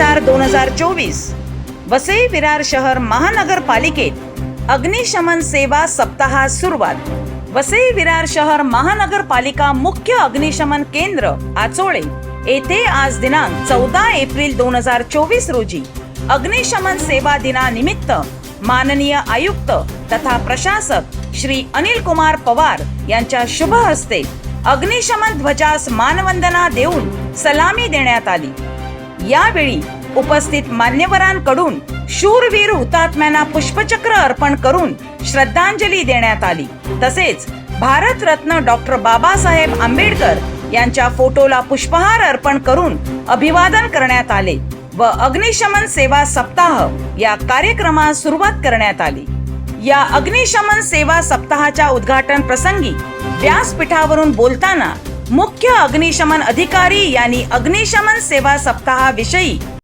चार दोन हजार चोवीस. वसई विरार शहर महानगरपालिकेत अग्निशमन सेवा सप्ताहास सुरुवात. वसई विरार शहर महानगरपालिका मुख्य अग्निशमन केंद्र आचोळे. येथे आज दिनांक चौदा एप्रिल दोन हजार चोवीस रोजी अग्निशमन सेवा दिनानिमित्त माननीय आयुक्त तथा प्रशासक श्री अनिल कुमार पवार यांच्या शुभ हस्ते अग्निशमन ध्वजास मानवंदना देऊन सलामी देण्यात आली. यावेळी उपस्थित मान्यवरांकडून शूरवीर हुतात्म्यांना पुष्पचक्र अर्पण करून श्रद्धांजली देण्यात आली. तसेच भारतरत्न डॉक्टर बाबासाहेब आंबेडकर यांच्या फोटोला पुष्पहार अर्पण करून अभिवादन करण्यात आले व अग्निशमन सेवा सप्ताह या कार्यक्रमास सुरुवात करण्यात आली. या अग्निशमन सेवा सप्ताहाच्या उद्घाटन प्रसंगी व्यासपीठावरून बोलताना मुख्य अग्निशमन अधिकारी यांनी अग्निशमन सेवा सप्ताहाविषयी।